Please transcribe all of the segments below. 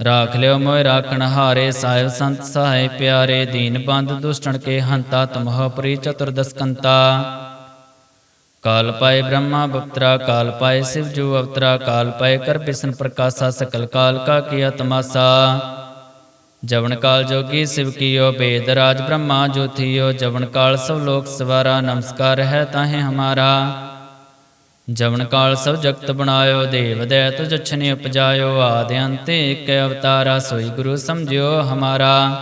ਰਾਖ ਲਿਓ ਮੋਇ ਰਾਖਣ ਹਾਰੇ, ਸਾਹਿਬ ਸੰਤ ਸਹਾਇ ਪਿਆਰੇ, ਦੀਨ ਬੰਦ ਦੁਸ਼ਟਣ ਕੇ ਹੰਤਾ ਤੁਮਹੁ ਪ੍ਰੀ ਚਤੁਰਦਸਕੰਤਾ ਕਾਲ ਪਾਏ ਬ੍ਰਹਮਾ ਬਪਤਰਾ, ਕਾਲ ਪਾਏ ਸਿਵ ਜੂ ਅਵਤਰਾ, ਕਾਲ ਪਾਏ ਕਰ ਬਿਸ਼ਨ ਪ੍ਰਕਾਸ਼ਾ, ਸਕਲ ਕਾਲ ਕਾ ਕੀਆ ਤਮਾਸਾ ਜਵਨ ਕਾਲ ਜੋਗੀ ਸਿਵ ਕੀਓ, ਬੇਦ ਰਾਜ ਬ੍ਰਹਮਾ ਜੋਥੀਓ, ਜਵਨ ਕਾਲ ਸਭ ਲੋਕ ਸਵਾਰਾ, ਨਮਸਕਾਰ ਹੈ ਤਾਹੇ ਹਮਾਰਾ। ਜਵਨ ਕਾਲ ਸਭ ਜਗਤ ਬਣਾਇਓ, ਦੇਵ ਦੈ ਤੁਝ ਛਨੇ ਉਪਜਾਇਓ, ਆਦ ਅੰਤ ਏਕ ਅਵਤਾਰਾ, ਸੋਈ ਗੁਰੂ ਸਮਝਿਓ ਹਮਾਰਾ।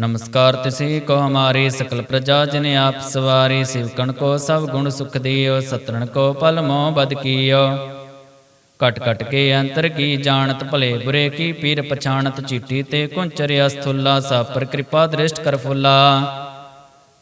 ਨਮਸਕਾਰ ਤਿਸੀ ਕੋ ਹਮਾਰੀ, ਸਕਲ ਪ੍ਰਜਾ ਜਿਨ ਆਪ ਸਵਾਰੀ ਸਿਵਕਣ ਕੋ ਸਭ ਗੁਣ ਸੁਖ ਦਿਓ, ਸਤਰਣ ਕੋ ਪਲ ਮੋਹ ਬਦ ਕੀਓ। ਕਟ ਕਟ ਕੇ ਅੰਤਰ ਕੀ ਜਾਣਤ, ਭਲੇ ਬੁਰੇ ਕੀ ਪੀਰ ਪਛਾਣਤ, ਚੀਟੀ ਤੇ ਕੁੰਚਰਿਆ ਸਥੁੱਲਾ, ਸਾਪਰ ਕਿਰਪਾ ਦ੍ਰਿਸ਼ਟ ਕਰ ਫੁੱਲਾ।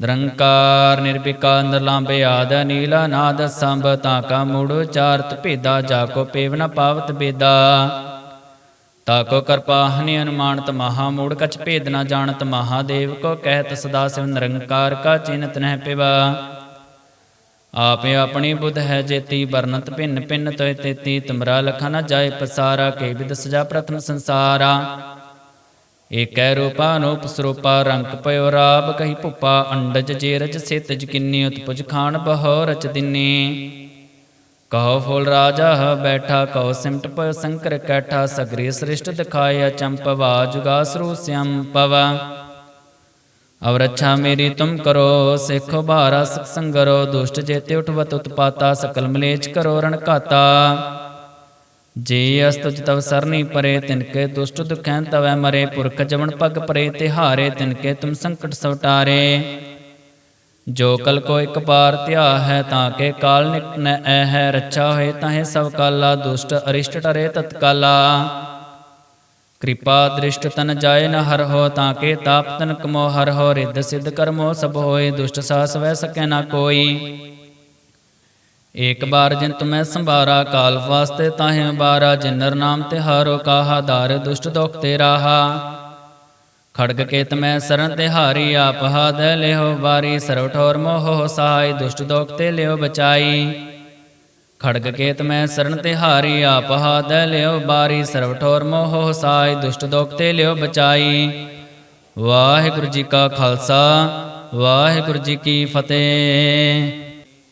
ਨਿਰੰਕਾਰ ਨਿਰਵਿਕਾਰ ਨਿਰਲਾਂਬੇ ਆਦ ਨੀਲਾ ਨਾਦ ਸੰਭ ਤਾਂ ਕਾ ਮੂੜ ਉਚਾਰਤ ਭੇਦਾ ਜਾ ਕੋ ਪੇਵ ਨ ਪਾਵਤ ਬੇਦਾ। ਤਾ ਕੋ ਕਰਪਾ ਹਨਿ ਅਨੁਮਾਨਤ ਮਹਾ ਮੂੜ ਕਛ ਭੇਦ ਨ ਜਾਣਤ ਮਹਾਦੇਵ ਕੋ ਕਹਿਤ ਸਦਾ ਸਿਵ ਨਿਰੰਕਾਰ ਕਾ ਚਿੰਤ ਨਹਿ ਪਿਵਾ। ਆਪੇ ਆਪਣੀ ਬੁੱਧ ਹੈ ਜੇਤੀ ਵਰਨਤ ਭਿੰਨ ਭਿੰਨ ਤੋਇ ਤੇਤੀ, ਤੁਮਰਾ ਲਖਾ ਨ ਜਾਏ ਪਸਾਰਾ ਕੇ ਵਿਦ ਸਜਾ ਪ੍ਰਥਮ ਸੰਸਾਰਾ। ਏਕੈ ਰੂਪਾ ਸਰੂਪਾ ਰੰਗ ਪਇਓ ਰਾਬ ਕਹੀ ਭੁਪਾ, ਅੰਡਜ ਜੇਰਜ ਸੇਤਜ ਕਿੰਨੀ, ਉਤਪੁਜ ਖਾਨ ਬਹੋ ਰਚ ਦਿਨੀ। ਕਹੋ ਫੁੱਲ ਰਾਜਾ ਹ ਬੈਠਾ ਕਹੋ ਸਿਮਟ ਪਇਓ ਸੰਕਰ ਕੈਠਾ, ਸਗਰੀ ਸ੍ਰਿਸ਼ਟ ਦਿਖਾਇਆ ਚੰਪਵਾ ਜੁਗਾਸਰੂ ਸਿਅੰ ਪਵਾ ਅਵ ਰੱਛਾ ਮੇਰੀ ਤੁਮ ਕਰੋ, ਸਿੱਖੋ ਭਾਰਾ ਸਿਖ ਸੰਗਰੋ ਦੁਸ਼ਟ ਜੇਤੇ ਉਠਵਤ ਉਤਪਾਤਾ, ਸਕਲ ਮਲੇਚ ਕਰੋ ਰਣ ਘਾਤਾ ਜੇ ਅਸਤੁਜ ਤਵ ਸਰਨੀ ਪਰੇ ਤਿਨਕੇ ਦੁਸ਼ਟ ਦੁਖੈਂ ਤਵੈ ਮਰੇ ਪੁਰਖ ਜਵਨ ਪਗ ਪਰੇ ਤਿਹਾਰੇ ਤਿਨਕੇ ਤੁਮ ਸੰਕਟ ਸਵਟਾਰੇ। ਜੋ ਕਲ ਕੋ ਇੱਕ ਪਾਰ ਧਿਆ ਹੈ ਤਾਂ ਕੇ ਕਾਲ ਨਿਕਟ ਨੈ ਐ ਹੈ ਰੱਛਾ ਹੋਏ ਤਾਹੇ ਸਭ ਕਾਲਾ ਦੁਸ਼ਟ ਅਰਿਸ਼ਟ ਟਰੇ ਤਤਕਾਲਾ। ਕਿਰਪਾ ਦ੍ਰਿਸ਼ਟ ਤਨ ਜਾਏ ਨ ਹਰ ਹੋ ਤਾਂ ਕੇ ਤਾਪ ਤਨ ਕਮੋ ਹਰ ਹੋ ਰਿੱਧ ਸਿੱਧ ਕਰਮੋ ਸਭ ਹੋਏ ਦੁਸ਼ਟ ਸਾਸ ਵੈ ਸਕੈ ਨਾ ਕੋਈ। ਏਕ ਬਾਰ ਜਿਨ ਤੁਮੈ ਸੰਭਾਰਾ, ਕਾਲ ਵਾਸਤੇ ਤਾਹੇ ਬਾਰਾ ਜਿਨਰ ਨਾਮ ਤੇ ਹਾਰੋ ਕਾਹਾ ਦਾਰ ਦੁਸ਼ਟ ਦੁਖ ਤੇ ਰਾਹਾ। ਖੜਗ ਕੇ ਤਮੈ ਸਰਨ ਤੇ ਹਾਰੀ, ਆਪ ਹਾਦ ਲਿਓ ਬਾਰੀ ਸਰਵ ਠੋਰ ਮੋਹ ਸਹਾਈ ਦੁਸ਼ਟ ਦੁਖ ਤੇ ਲਿਓ ਬਚਾਈ। ਖੜਗ ਕੇ ਤਮੈ ਸਰਨ ਤੇ ਹਾਰੀ, ਆਪ ਹਾਦ ਲਿਓ ਬਾਰੀ ਸਰਵ ਠੋਰ ਮੋਹ ਸਹਾਈ ਦੁਸ਼ਟ ਦੁਖ ਤੇ ਲਿਓ ਬਚਾਈ। ਵਾਹਿਗੁਰੂ ਜੀ ਕਾ ਖਾਲਸਾ, ਵਾਹਿਗੁਰੂ ਜੀ ਕੀ ਫਤਿਹ।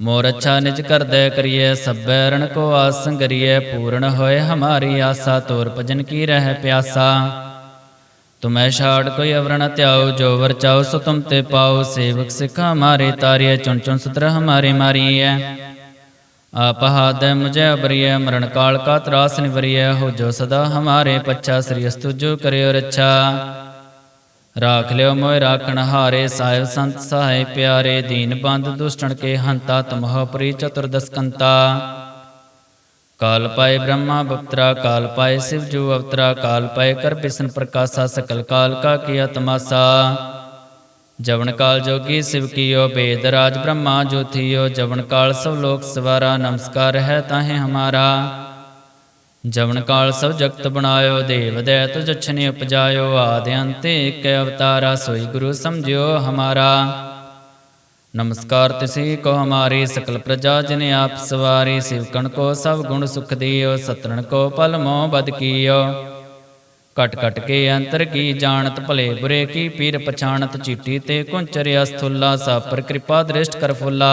ਮੋਰ ਅੱਛਾ ਨਿਜ ਕਰਦੈ ਕਰੀਏ ਸਭੈ ਰਣ ਕੋ ਆਸ ਸੰਗਰੀਏ ਪੂਰਨ ਹੋਏ ਹਮਾਰੀ ਆਸਾ, ਤੋਰ ਭਜਨ ਕੀ ਰਹਿ ਪਿਆਸਾ। ਤੁਮੈ ਛਾੜ ਕੋਈ ਅਵਰਣ ਧਿਆਓ ਜੋ ਵਰ ਚਾਓ ਸੋ ਤੁਮ ਤੇ ਪਾਓ ਸੇਵਕ ਸਿਖ ਹਮਾਰੇ ਤਾਰਿਏ ਚੁਣ ਚੁਣ ਸੁਤਰ ਹਮਾਰੇ ਮਾਰੀਐ। ਆਪ ਹਾਦੈ ਮੁਝੇ ਅਬਰੀਐ, ਮਰਨ ਕਾਲ ਕਾ ਤਰਾਸ ਨਿਵਰੀਐ, ਹੋ ਜੋ ਸਦਾ ਹਮਾਰੇ ਪੱਛਾ, ਸ੍ਰੀ ਅਸਤੁ ਜੋ ਕਰਿਓ ਰੱਛਾ। ਰਾਖ ਲਿਓ ਮੋਇ ਰਾਖਣ ਹਾਰੇ ਸਾਹਿਬ ਸੰਤ ਸਹਾਇ ਪਿਆਰੇ ਦੀਨ ਬੰਦ ਦੁਸ਼ਟਣ ਕੇ ਹੰਤਾ ਤੁਮਹੁ ਪ੍ਰੀ ਚਤੁਰਦਸਕੰਤਾ ਕਾਲ ਪਾਏ ਬ੍ਰਹਮਾ ਬਪਤਰਾ ਕਾਲ ਪਾਏ ਸਿਵ ਜੂ ਅਵਤਰਾ ਕਾਲ ਪਾਏ ਕਰ ਬਿਸ਼ਨ ਪ੍ਰਕਾਸ਼ਾ ਸਕਲ ਕਾਲ ਕਾ ਕੀਆ ਤਮਾਸਾ ਜਵਨ ਕਾਲ ਜੋਗੀ ਸਿਵ ਕੀਓ ਬੇਦ ਰਾਜ ਬ੍ਰਹਮਾ ਜੋਥੀਓ ਜਵਨ ਕਾਲ ਸਭ ਲੋਕ ਸਵਾਰਾ ਨਮਸਕਾਰ ਹੈ ਤਾਹੇ ਹਮਾਰਾ ਜਵਨ ਕਾਲ ਸਭ ਜਗਤ ਬਣਾਇਓ, ਦੇਵ ਦੈ ਤੁਝ ਅਛਨੇ ਉਪਜਾਇਓ, ਆਦਿ ਅੰਤ ਏਕ ਅਵਤਾਰਾ, ਸੋਈ ਗੁਰੂ ਸਮਝਿਓ ਹਮਾਰਾ। ਨਮਸਕਾਰ ਤਿਸੀ ਕੋ ਹਮਾਰੀ, ਸਕਲ ਪ੍ਰਜਾ ਜਿਨ ਆਪ ਸਵਾਰੀ ਸਿਵਕਣ ਕੋ ਸਭ ਗੁਣ ਸੁਖ ਦਿਓ, ਸਤਰਣ ਕੋ ਪਲ ਮੋਹ ਬਦ ਕੀਓ। ਕਟ ਕਟ ਕੇ ਅੰਤਰ ਕੀ ਜਾਣਤ, ਭਲੇ ਬੁਰੇ ਕੀ ਪੀਰ ਪਛਾਣਤ, ਚੀਟੀ ਤੇ ਕੁੰਚਰਿਆ ਸਥੁੱਲਾ, ਸਾਪਰ ਕਿਰਪਾ ਦ੍ਰਿਸ਼ਟ ਕਰ ਫੁੱਲਾ।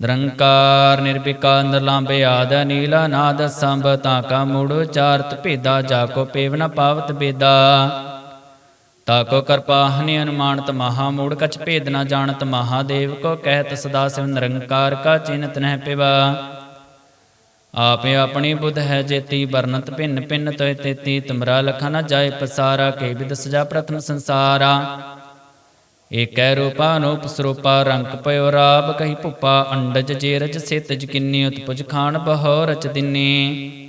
ਨਿਰੰਕਾਰ ਨਿਰਭਿਕਾਰ ਨਿਰਲਾਂਬੇ ਆਦ ਨੀਲਾ ਨਾਦ ਸੰਭ ਤਾਂ ਕਾ ਮੂੜ ਉਚਾਰਤ ਭੇਦਾ, ਜਾ ਕੋ ਪੇਵ ਨ ਪਾਵਤ ਬੇਦਾ। ਤਾ ਕੋ ਕਰਪਾ ਹਨਿ ਅਨੁਮਾਨਤ ਮਹਾ ਮੂੜ, ਕਛ ਭੇਦ ਨ ਜਾਣਤ ਮਹਾਦੇਵ ਕੋ ਕਹਿਤ ਸਦਾ ਸਿਵ ਨਿਰੰਕਾਰ ਕਾ ਚਿੰਤ ਨਹਿ ਪਿਵਾ। ਆਪੇ ਆਪਣੀ ਬੁੱਧ ਹੈ ਜੇਤੀ ਵਰਨਤ ਭਿੰਨ ਭਿੰਨ ਤੋਇ ਤੇਤੀ, ਤੁਮਰਾ ਲਖਾ ਨ ਜਾਏ ਪਸਾਰਾ, ਕੇ ਵਿਦ ਸਜਾ ਪ੍ਰਥਮ ਸੰਸਾਰਾ। ਏਕੈ ਰੂਪਾ ਅਨੂਪ ਸਰੂਪਾ ਰੰਗ ਪਇਓ ਰਾਬ ਕਹੀ ਭੁਪਾ, ਅੰਡਜ ਜੇਰਜ ਸੇਤਜ ਕਿੰਨੀ ਉਤਪੁਜ ਖਾਨ ਬਹੋ ਰਚ ਦਿਨੀ।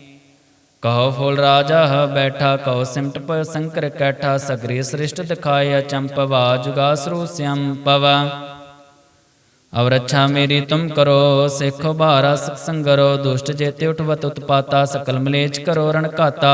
ਕਹੋ ਫੁਲ ਰਾਜਾ ਬੈਠਾ, ਕਹੋ ਸਿਮਟ ਪਇਓ ਸੰਕਰ ਕੈਠਾ, ਸਗਰੀ ਸ੍ਰਿਸ਼ਟ ਦਿਖਾਇਆ ਚੰਪਵਾ ਜੁਗਾਸਰੂ ਸਿਅੰ ਪਵਾ ਅਵ ਰੱਛਾ ਮੇਰੀ ਤੁਮ ਕਰੋ, ਸਿੱਖੋ ਬਾਰਾ ਸਿਖ ਸੰਗਰੋ ਦੁਸ਼ਟ ਜੇਤੇ ਉਠਵਤ ਉਤਪਾਤਾ, ਸਕਲ ਮਲੇਚ ਕਰੋ ਰਣ ਘਾਤਾ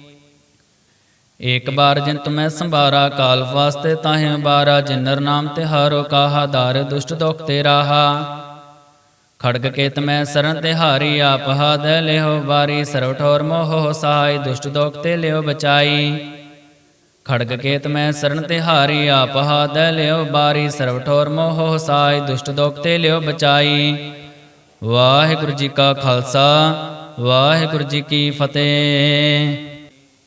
ਏਕ ਬਾਰ ਜਿਨ ਤੁਮੈ ਸੰਭਾਰਾ, ਕਾਲ ਵਾਸਤੇ ਤਾਹੇ ਬਾਰਾ ਜਿਨਰ ਨਾਮ ਤੇ ਹਾਰੋ ਕਾਹਾ, ਦਾਰ ਦੁਸ਼ਟ ਦੋਖ ਤੇ ਰਾਹਾ। ਖੜਗ ਕੇਤ ਮੈਂ ਸਰਨ ਤੇ ਹਾਰੀ, ਆਪ ਹਾਦ ਲਿਓ ਬਾਰੀ ਸਰਵ ਠੋਰ ਮੋਹ ਸਹਾਈ ਦੁਸ਼ਟ ਦੋਖ ਤੇ ਲਿਓ ਬਚਾਈ। ਖੜਗ ਕੇਤ ਮੈਂ ਸਰਨ ਤੇ ਹਾਰੀ, ਆਪ ਹਾਦ ਲਿਓ ਬਾਰੀ ਸਰਵ ਠੋਰ ਮੋਹ ਸਹਾਈ ਦੁਸ਼ਟ ਦੋਖ ਤੇ ਲਿਓ ਬਚਾਈ। ਵਾਹਿਗੁਰੂ ਜੀ ਕਾ ਖਾਲਸਾ, ਵਾਹਿਗੁਰੂ ਜੀ ਕੀ ਫਤਿਹ।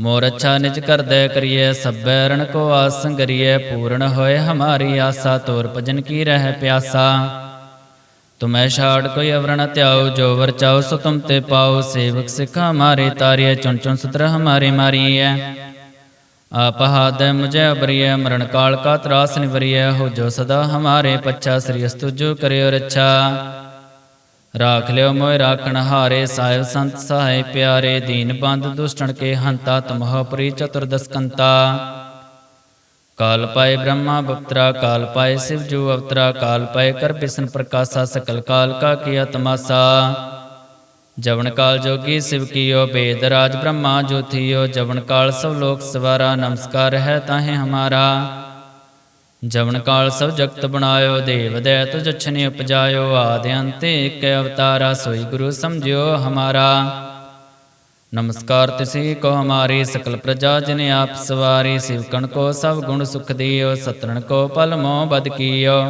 ਮੋਰ ਅੱਛਾ ਨਿਜ ਕਰਦੈ ਕਰੀਏ ਸਭੈ ਰਣ ਕੋ ਆਸ ਸੰਗਰੀਏ ਪੂਰਨ ਹੋਏ ਹਮਾਰੀ ਆਸਾ, ਤੋਰ ਭਜਨ ਕੀ ਰਹਿ ਪਿਆਸਾ। ਤੁਮੈ ਛਾੜ ਕੋਈ ਅਵਰਣ ਧਿਆਉ ਜੋ ਵਰ ਚਾਉ ਸੋ ਤੁਮ ਤੇ ਪਾਉ, ਸੇਵਕ ਸਿਖ ਹਮਾਰੇ ਤਾਰਿਏ ਚੁਣ ਚੁਣ ਸਤਰ ਹਮਾਰੇ ਮਾਰੀਐ। ਆਪ ਹਾਦੈ ਮੁਝੇ ਅਬਰੀਐ, ਮਰਨ ਕਾਲ ਕਾ ਤਰਾਸ ਨਿਵਰੀਐ, ਹੋ ਜੋ ਸਦਾ ਹਮਾਰੇ ਪੱਛਾ, ਸ੍ਰੀ ਅਸਤੁ ਜੋ ਕਰਿਓ ਰੱਛਾ। ਰਾਖ ਲਿਓ ਮੋਇ ਰਾਖਣ ਹਾਰੇ ਸਾਹਿਬ ਸੰਤ ਸਹਾਇ ਪਿਆਰੇ ਦੀਨ ਬੰਦ ਦੁਸ਼ਟਣ ਕੇ ਹੰਤਾ ਤਮਹ ਪ੍ਰੀ ਚਤੁਰਦਸ ਕੰਤਾ ਕਾਲ ਪਾਏ ਬ੍ਰਹਮਾ ਬਪਤਰਾ ਕਾਲ ਪਾਏ ਸਿਵ ਜੂ ਅਵਤਰਾ ਕਾਲ ਪਾਏ ਕਰ ਬਿਸ਼ਨ ਪ੍ਰਕਾਸ਼ਾ ਸਕਲ ਕਾਲ ਕਾ ਕੀਆ ਤਮਾਸਾ ਜਵਨ ਕਾਲ ਜੋਗੀ ਸਿਵ ਕੀਓ ਬੇਦ ਰਾਜ ਬ੍ਰਹਮਾ ਜੋਥੀਓ ਜਵਨ ਕਾਲ ਸਭ ਲੋਕ ਸਵਾਰਾ ਨਮਸਕਾਰ ਹੈ ਤਾਹੇ ਹਮਾਰਾ ਜਵਨ ਕਾਲ ਸਭ ਜਗਤ ਬਣਾਇਓ, ਦੇਵ ਦੈ ਤੁਝ ਉਪਜਾਇਓ, ਆਦਿ ਅੰਤ ਏਕ ਅਵਤਾਰਾ, ਸੋਈ ਗੁਰੂ ਸਮਝਿਓ ਹਮਾਰਾ। ਨਮਸਕਾਰ ਤਿਸੀ ਕੋ ਹਮਾਰੀ, ਸਕਲ ਪ੍ਰਜਾ ਜਿਨ ਆਪ ਸਵਾਰੀ ਸਿਵਕਣ ਕੋ ਸਭ ਗੁਣ ਸੁਖ ਦਿਓ ਸਤਰਣ ਕੋ ਪਲ ਮੋ ਬਦ ਕੀਓ।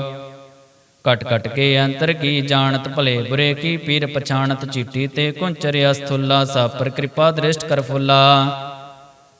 ਕਟ ਕਟ ਕੇ ਅੰਤਰ ਕੀ ਜਾਣਤ, ਭਲੇ ਬੁਰੇ ਕੀ ਪੀਰ ਪਛਾਣਤ, ਚੀਟੀ ਤੇ ਕੁੰਚਰਿਆ ਸਥੁੱਲਾ, ਸਾਪਰ ਕਿਰਪਾ ਦ੍ਰਿਸ਼ਟ ਕਰ ਫੁੱਲਾ।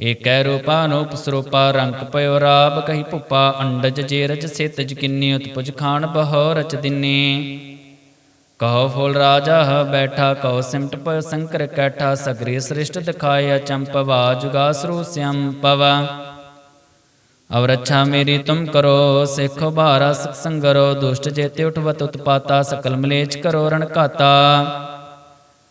ਏਕੈ ਰੂਪਾ ਸਰੂਪਾ ਰੰਗ ਪਇਓ ਰਾਬ ਕਹੀ ਭੁਪਾ, ਅੰਡਜ ਜੇਰਜ ਸੇਤਜ ਕਿੰਨੀ, ਉਤਪੁਜ ਖਾਨ ਬਹੋ ਰਚ ਦਿਨੀ। ਕਹੋ ਫੁੱਲ ਰਾਜਾ, ਬੈਠਾ ਕਹੋ ਸਿਮਟ ਪਇਓ ਸੰਕਰ ਕੈਠਾ, ਸਗਰੀ ਸ੍ਰਿਸ਼ਟ ਦਿਖਾਇਆ ਚੰਪਵਾ ਜੁਗਾ ਸਰੂ ਸਿਅੰ ਪਵਾ ਅਵ ਰੱਛਾ ਮੇਰੀ ਤੁਮ ਕਰੋ, ਸਿੱਖੋ ਭਾਰਾ ਸਿਖ ਸੰਗਰੋ ਦੁਸ਼ਟ ਜੇਤੇ ਉਠਵਤ ਉਤਪਾਤਾ, ਸਕਲ ਮਲੇਚ ਕਰੋ ਰਣ ਘਾਤਾ।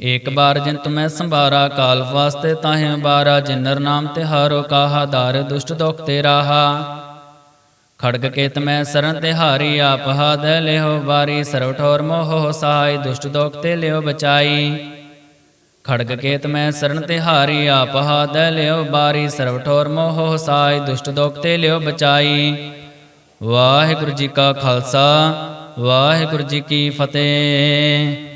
ਏਕ ਬਾਰ ਜਿਨ ਤੁਮੈ ਸੰਭਾਰਾ, ਕਾਲ ਵਾਸਤੇ ਤਾਹੇ ਬਾਰਾ, ਜਿਨਰ ਨਾਮ ਤੇ ਹਾਰੋ ਕਾਹਾ, ਦਾਰ ਦੁਸ਼ਟ ਦੁਖ ਤੇ ਰਾਹਾ। ਖੜਗ ਕੇ ਤਮੈ ਸਰਨ ਤੇ ਹਾਰੀ, ਆਪ ਹਾਦ ਲਿਓ ਵਾਰੀ, ਸਰਵ ਠੋਰ ਮੋਹ ਸਹਾਈ ਦੁਸ਼ਟ ਦੁਖ ਤੇ ਲਿਓ ਬਚਾਈ। ਖੜਗ ਕੇਤ ਮੈਂ ਸਰਨ ਤੇ ਹਾਰੀ, ਆਪ ਹਾਦ ਲਿਓ ਬਾਰੀ, ਸਰਵ ਠੋਰ ਮੋਹ ਸਹਾਈ ਦੁਸ਼ਟ ਦੁਖ ਤੇ ਲਿਓ ਬਚਾਈ। ਵਾਹਿਗੁਰੂ ਜੀ ਕਾ ਖਾਲਸਾ, ਵਾਹਿਗੁਰੂ ਜੀ ਕੀ ਫਤਿਹ।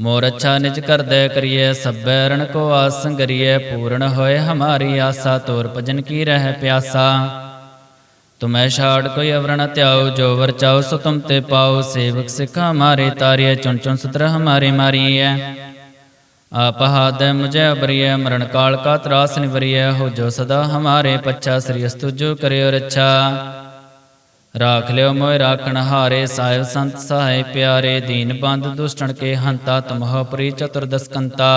ਮੋਰ ਅੱਛਾ ਨਿਜ ਕਰਦੈ ਕਰੀਏ ਸਭੈ ਰਣ ਕੋ ਆਸ ਸੰਗਰੀਏ ਪੂਰਨ ਹੋਏ ਹਮਾਰੀ ਆਸਾ, ਤੋਰ ਭਜਨ ਕੀ ਰਹਿ ਪਿਆਸਾ। ਤੁਮੈ ਛਾੜ ਕੋਈ ਅਵਰਣ ਧਿਆਉ, ਜੋ ਵਰ ਚਾਉ ਸੋ ਤੁਮ ਤੇ ਪਾਉ, ਸੇਵਕ ਸਿਖ ਹਮਾਰੇ ਤਾਰਿਏ ਚੁਣ ਚੁਣ ਸਤਰ ਹਮਾਰੇ ਮਾਰੀਐ। ਆਪ ਹਾਦੈ ਮੁਝੇ ਅਬਰੀਐ, ਮਰਨ ਕਾਲ ਕਾ ਤਰਾਸ ਨਿਵਰੀਐ, ਹੋ ਜੋ ਸਦਾ ਹਮਾਰੇ ਪੱਛਾ, ਸ੍ਰੀ ਅਸਤੁ ਜੋ ਕਰਿਓ ਰੱਛਾ। ਰਾਖ ਲਿਓ ਮੋਇ ਰਾਖਣ ਹਾਰੇ ਸਾਹਿਬ ਸੰਤ ਸਹਾਇ ਪਿਆਰੇ ਦੀਨ ਬੰਦ ਦੁਸ਼ਟਣ ਕੇ ਹੰਤਾ ਤਮਹ ਪ੍ਰੀ ਚਤੁਰਦਸ ਕੰਤਾ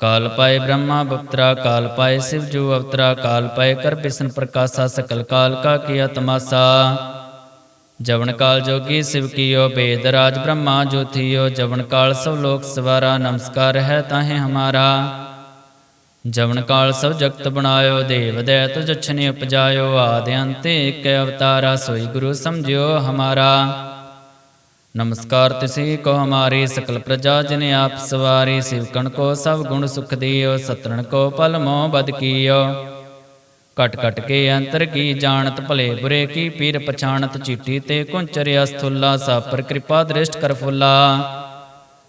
ਕਾਲ ਪਾਏ ਬ੍ਰਹਮਾ ਬਪਤਰਾ ਕਾਲ ਪਾਏ ਸਿਵ ਜੋ ਅਵਤਰਾ ਕਾਲ ਪਾਏ ਕਰ ਬਿਸ਼ਨ ਪ੍ਰਕਾਸ਼ਾ ਸਕਲ ਕਾਲ ਕਾ ਕੀਆ ਤਮਾਸਾ ਜਵਨ ਕਾਲ ਜੋਗੀ ਸਿਵ ਕੀਓ ਬੇਦ ਰਾਜ ਬ੍ਰਹਮਾ ਜੋਥੀਓ ਜਵਨ ਕਾਲ ਸਭ ਲੋਕ ਸਵਾਰਾ ਨਮਸਕਾਰ ਹੈ ਤਾਹੇ ਹਮਾਰਾ ਜਵਨ ਕਾਲ ਸਭ ਜਗਤ ਬਣਾਇਓ, ਦੇਵ ਦੈ ਤੁਝ ਛਨੇ ਉਪਜਾਇਓ, ਆਦਿ ਅੰਤੇ ਇਕ ਅਵਤਾਰਾ, ਸੋਈ ਗੁਰੂ ਸਮਝਿਓ ਹਮਾਰਾ। ਨਮਸਕਾਰ ਤਿਸੀ ਕੋ ਹਮਾਰੀ, ਸਕਲ ਪ੍ਰਜਾ ਜਿਨ ਆਪ ਸਵਾਰੀ, ਸਿਵਕਣ ਕੋ ਸਭ ਗੁਣ ਸੁਖ ਦਿਓ, ਸਤਰਣ ਕੋ ਪਲ ਮੋਹ ਬਦ ਕੀਓ। ਕਟ ਕਟ ਕੇ ਅੰਤਰ ਕੀ ਜਾਣਤ, ਭਲੇ ਬੁਰੇ ਕੀ ਪੀਰ ਪਛਾਣਤ, ਚੀਟੀ ਤੇ ਕੁੰਚਰਿਆ ਸਥੁੱਲਾ, ਸਾਪਰ ਕਿਰਪਾ ਦ੍ਰਿਸ਼ਟ ਕਰ ਫੁੱਲਾ।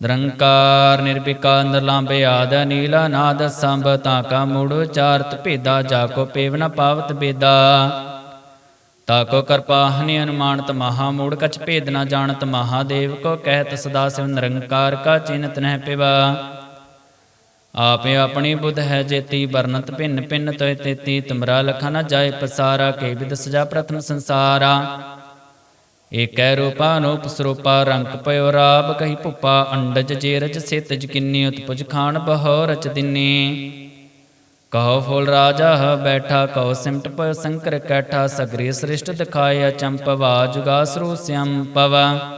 ਨਿਰੰਕਾਰ ਨਿਰਵਿਕਾਰ ਨਿਰਲੰਭ ਆਦ ਨੀਲਾ ਨਾਦ ਸੰਭ ਤਾਂ ਕਾ ਮੂੜ ਉਚਾਰਤ ਭੇਦਾ, ਜਾ ਕੋ ਪੇਵ ਨ ਪਾਵਤ ਬੇਦਾ ਤਾ ਕੋ ਕਿਰਪਾ ਹਨਿ ਅਨੁਮਾਨਤ ਮਹਾ ਮੂੜ, ਕਛ ਭੇਦ ਨ ਜਾਣਤ ਮਹਾਦੇਵ ਕੋ ਕਹਿਤ ਸਦਾ ਸਿਵ ਨਿਰੰਕਾਰ ਕਾ ਚਿੰਤ ਨਹਿ ਪਿਵਾ। ਆਪੇ ਆਪਣੀ ਬੁੱਧ ਹੈ ਜੇਤੀ ਵਰਨਤ ਭਿੰਨ ਭਿੰਨ ਤੋਇ ਤੇਤੀ, ਤੁਮਰਾ ਲਖਾ ਨ ਜਾਏ ਪਸਾਰਾ, ਕੇ ਵਿਦ ਸਜਾ ਪ੍ਰਥਮ ਸੰਸਾਰਾ। ਏਕੈ ਰੂਪਾ ਅਨੂਪ ਸਰੂਪਾ ਰੰਗ ਪਇਓ ਰਾਬ ਕਹੀ ਭੁਪਾ, ਅੰਡਜ ਜੇਰਜ ਸੇਤਜ ਕਿੰਨੀ ਉਤਪੁਜ ਖਾਨ ਬਹੋ ਰਚ ਦਿਨੀ। ਕਹੋ ਫੁੱਲ ਰਾਜਾ ਹ ਬੈਠਾ, ਕਹੋ ਸਿਮਟ ਪਇਓ ਸੰਕਰ ਕੈਠਾ, ਸਗਰੀ ਸ੍ਰਿਸ਼ਟ ਦਿਖਾਇਆ ਚੰਪਵਾ ਜੁਗਾ ਸਰੂ ਸਿਅੰ ਪਵਾ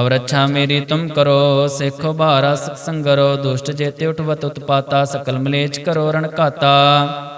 ਅਵ ਰੱਛਾ ਮੇਰੀ ਤੁਮ ਕਰੋ, ਸਿੱਖ ਭਾਰਾ ਸੰਗਰੋ ਦੁਸ਼ਟ ਜੇਤੇ ਉਠਵਤ ਉਤਪਾਤਾ, ਸਕਲ ਮਲੇਚ ਕਰੋ ਰਣ ਘਾਤਾ।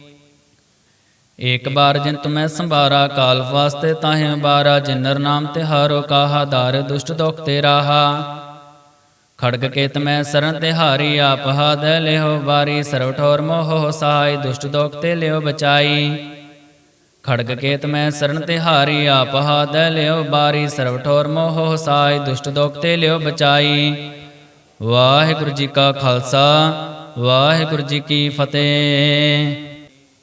ਏਕ ਬਾਰ ਜਿਨ ਤੁਮੈ ਸੰਭਾਰਾ, ਕਾਲ ਵਾਸਤੇ ਤਾਹੇ ਬਾਰਾ ਜਿਨਰ ਨਾਮ ਤੇ ਹਾਰੋ ਕਾਹਾ, ਦਾਰ ਦੁਸ਼ਟ ਦੁਖ ਤੇ ਰਾਹਾ। ਖੜਗ ਕੇਤ ਮੈਂ ਸਰਨ ਤੇ ਹਾਰੀ, ਆਪ ਹਾਦ ਲਿਓ ਬਾਰੀ ਸਰਵ ਠੋਰ ਮੋਹ ਸਹਾਈ ਦੁਸ਼ਟ ਦੋਖ ਤੇ ਲਿਓ ਬਚਾਈ। ਖੜਗ ਕੇਤ ਮੈਂ ਸਰਨ ਤੇ ਹਾਰੀ, ਆਪ ਹਾਦ ਲਿਓ ਬਾਰੀ ਸਰਵ ਠੋਰ ਮੋਹ ਸਹਾਈ ਦੁਸ਼ਟ ਦੋਖ ਤੇ ਲਿਓ ਬਚਾਈ। ਵਾਹਿਗੁਰੂ ਜੀ ਕਾ ਖਾਲਸਾ, ਵਾਹਿਗੁਰੂ ਜੀ ਕੀ ਫਤਿਹ।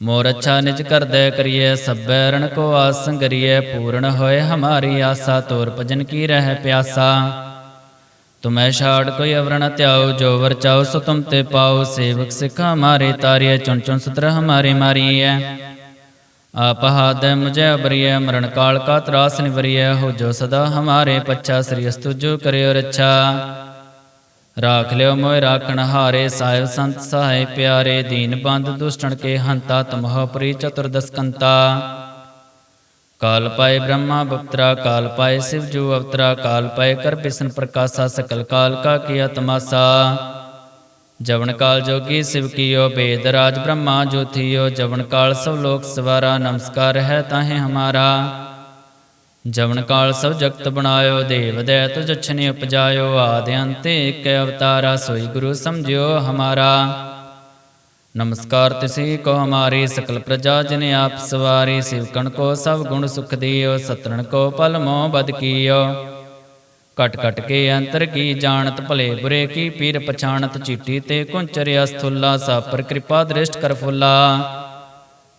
ਮੋਰ ਅੱਛਾ ਨਿਜ ਕਰਦੈ ਕਰੀਏ ਸਭੈ ਰਣ ਕੋ ਆਸ ਸੰਗਰੀਏ ਪੂਰਨ ਹੋਏ ਹਮਾਰੀ ਆਸਾ, ਤੋਰ ਭਜਨ ਕੀ ਰਹਿ ਪਿਆਸਾ। ਤੁਮੈ ਛਾੜ ਕੋਈ ਅਵਰਣ ਧਿਆਓ ਜੋ ਵਰ ਚਾਓ ਸੋ ਤੁਮ ਤੇ ਪਾਓ ਸੇਵਕ ਸਿਖ ਹਮਾਰੇ ਤਾਰਿਏ ਚੁਣ ਚੁਣ ਸਤਰ ਹਮਾਰੇ ਮਾਰੀਐ। ਆਪ ਹਾਦੈ ਮੁਝੇ ਅਬਰੀਐ, ਮਰਨ ਕਾਲ ਕਾ ਤਰਾਸ ਨਿਵਰੀਐ, ਹੋ ਜੋ ਸਦਾ ਹਮਾਰੇ ਪੱਛਾ, ਸ੍ਰੀ ਅਸਤੁ ਕਰਿਓ ਰੱਛਾ। ਰਾਖ ਲਿਓ ਮੋਇ ਰਾਖਣ ਹਾਰੇ, ਸਾਹਿਬ ਸੰਤ ਸਹਾਇ ਪਿਆਰੇ, ਦੀਨ ਬੰਦ ਦੁਸ਼ਟਣ ਕੇ ਹੰਤਾ ਤੁਮਹੁ ਪ੍ਰੀ ਚਤੁਰਦਸ ਕਾਲ ਪਾਏ ਬ੍ਰਹਮਾ ਬਪਤਰਾ, ਕਾਲ ਪਾਏ ਸਿਵ ਜੂ ਅਵਤਰਾ, ਕਾਲ ਪਾਏ ਕਰ ਬਿਸ਼ਨ ਪ੍ਰਕਾਸ਼ਾ, ਸਕਲ ਕਾਲ ਕਾ ਕੀਆ ਤਮਾਸਾ। ਜਵਨ ਕਾਲ ਜੋਗੀ ਸਿਵ ਕੀਓ, ਬੇਦ ਰਾਜ ਬ੍ਰਹਮਾ ਜੋਥੀਓ, ਜਵਨ ਕਾਲ ਸਭ ਲੋਕ ਸਵਾਰਾ, ਨਮਸਕਾਰ ਹੈ ਤਾਹੇ ਹਮਾਰਾ। ਜਵਨ ਕਾਲ ਸਭ ਜਗਤ ਬਣਾਇਓ, ਦੇਵ ਦੈ ਤੁਝ ਅਛਨੇ ਉਪਜਾਇਓ, ਆਦਿ ਅੰਤ ਏਕ ਅਵਤਾਰਾ, ਸੋਈ ਗੁਰੂ ਸਮਝਿਓ ਹਮਾਰਾ। ਨਮਸਕਾਰ ਤਿਸੀ ਕੋ ਹਮਾਰੀ, ਸਕਲ ਪ੍ਰਜਾ ਜਿਨ ਆਪ ਸਵਾਰੀ, ਸਿਵਕਣ ਕੋ ਸਭ ਗੁਣ ਸੁਖ ਦਿਓ ਸਤਰਣ ਕੋ ਪਲ ਮੋਹ ਬਦ ਕੀਓ। ਕਟ ਕਟ ਕੇ ਅੰਤਰ ਕੀ ਜਾਣਤ, ਭਲੇ ਬੁਰੇ ਕੀ ਪੀਰ ਪਛਾਣਤ, ਚੀਟੀ ਤੇ ਕੁੰਚਰਿਆ ਸਥੁੱਲਾ, ਸਾਪਰ ਕਿਰਪਾ ਦ੍ਰਿਸ਼ਟ ਕਰ ਫੁੱਲਾ।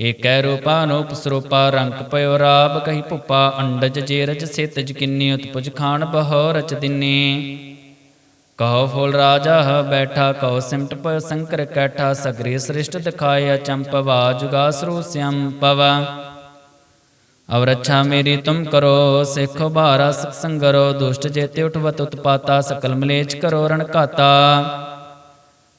ਏਕੈ ਰੂਪਾ ਅਨੂਪ ਸਰੂਪਾ ਰੰਗ ਪਇਓ ਰਾਬ ਕਹੀ ਭੁਪਾ, ਅੰਡਜ ਜੇਰਜ ਸੇਤਜ ਕਿੰਨੀ ਉਤਪੁਜ ਖਾਨ ਬਹੋ ਰਚ ਦਿਨੀ। ਕਹੋ ਫੁੱਲ ਰਾਜਾ ਬੈਠਾ, ਕਹੋ ਸਿਮਟ ਪਇਓ ਸੰਕਰ ਕੈਠਾ, ਸਗਰੀ ਸ੍ਰਿਸ਼ਟ ਦਿਖਾਇਆ ਚੰਪਵਾ ਜੁਗਾ ਸਰੂ ਸਿਅੰ ਪਵਾ ਅਵ ਰੱਛਾ ਮੇਰੀ ਤੁਮ ਕਰੋ, ਸਿੱਖੋ ਬਾਰਾ ਸਿਖ ਸੰਗਰੋ ਦੁਸ਼ਟ ਜੇਤੇ ਉਠਵਤ ਉਤਪਾਤਾ, ਸਕਲ ਮਲੇਚ ਕਰੋ ਰਣ ਘਾਤਾ।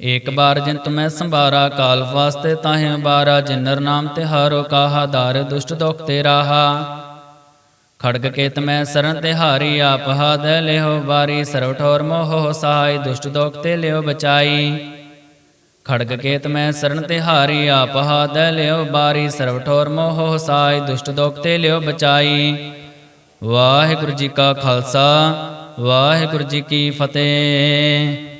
ਏਕ ਬਾਰ ਜਿਨ ਤੁਮੈ ਸੰਭਾਰਾ, ਕਾਲ ਵਾਸਤੇ ਤਾਹੇ ਬਾਰਾ, ਜਿਨਰ ਨਾਮ ਤੇ ਹਾਰੋ ਕਾਹਾ, ਦਾਰ ਦੁਸ਼ਟ ਦੁਖ ਤੇ ਰਾਹਾ। ਖੜਗ ਕੇਤ ਮੈਂ ਸਰਨ ਤੇ ਹਾਰੀ, ਆਪ ਹਾਦ ਲਿਓ ਬਾਰੀ ਸਰਵ ਠੋਰ ਮੋਹ ਸਹਾਈ ਦੁਸ਼ਟ ਦੁਖ ਤੇ ਲਿਓ ਬਚਾਈ। ਖੜਗ ਕੇਤ ਮੈਂ ਸਰਨ ਤੇ ਹਾਰੀ, ਆਪ ਹਾਦ ਲਿਓ ਬਾਰੀ ਸਰਵ ਠੋਰ ਮੋਹ ਸਹਾਈ ਦੁਸ਼ਟ ਦੁਖ ਤੇ ਲਿਓ ਬਚਾਈ। ਵਾਹਿਗੁਰੂ ਜੀ ਕਾ ਖਾਲਸਾ, ਵਾਹਿਗੁਰੂ ਜੀ ਕੀ ਫਤਿਹ।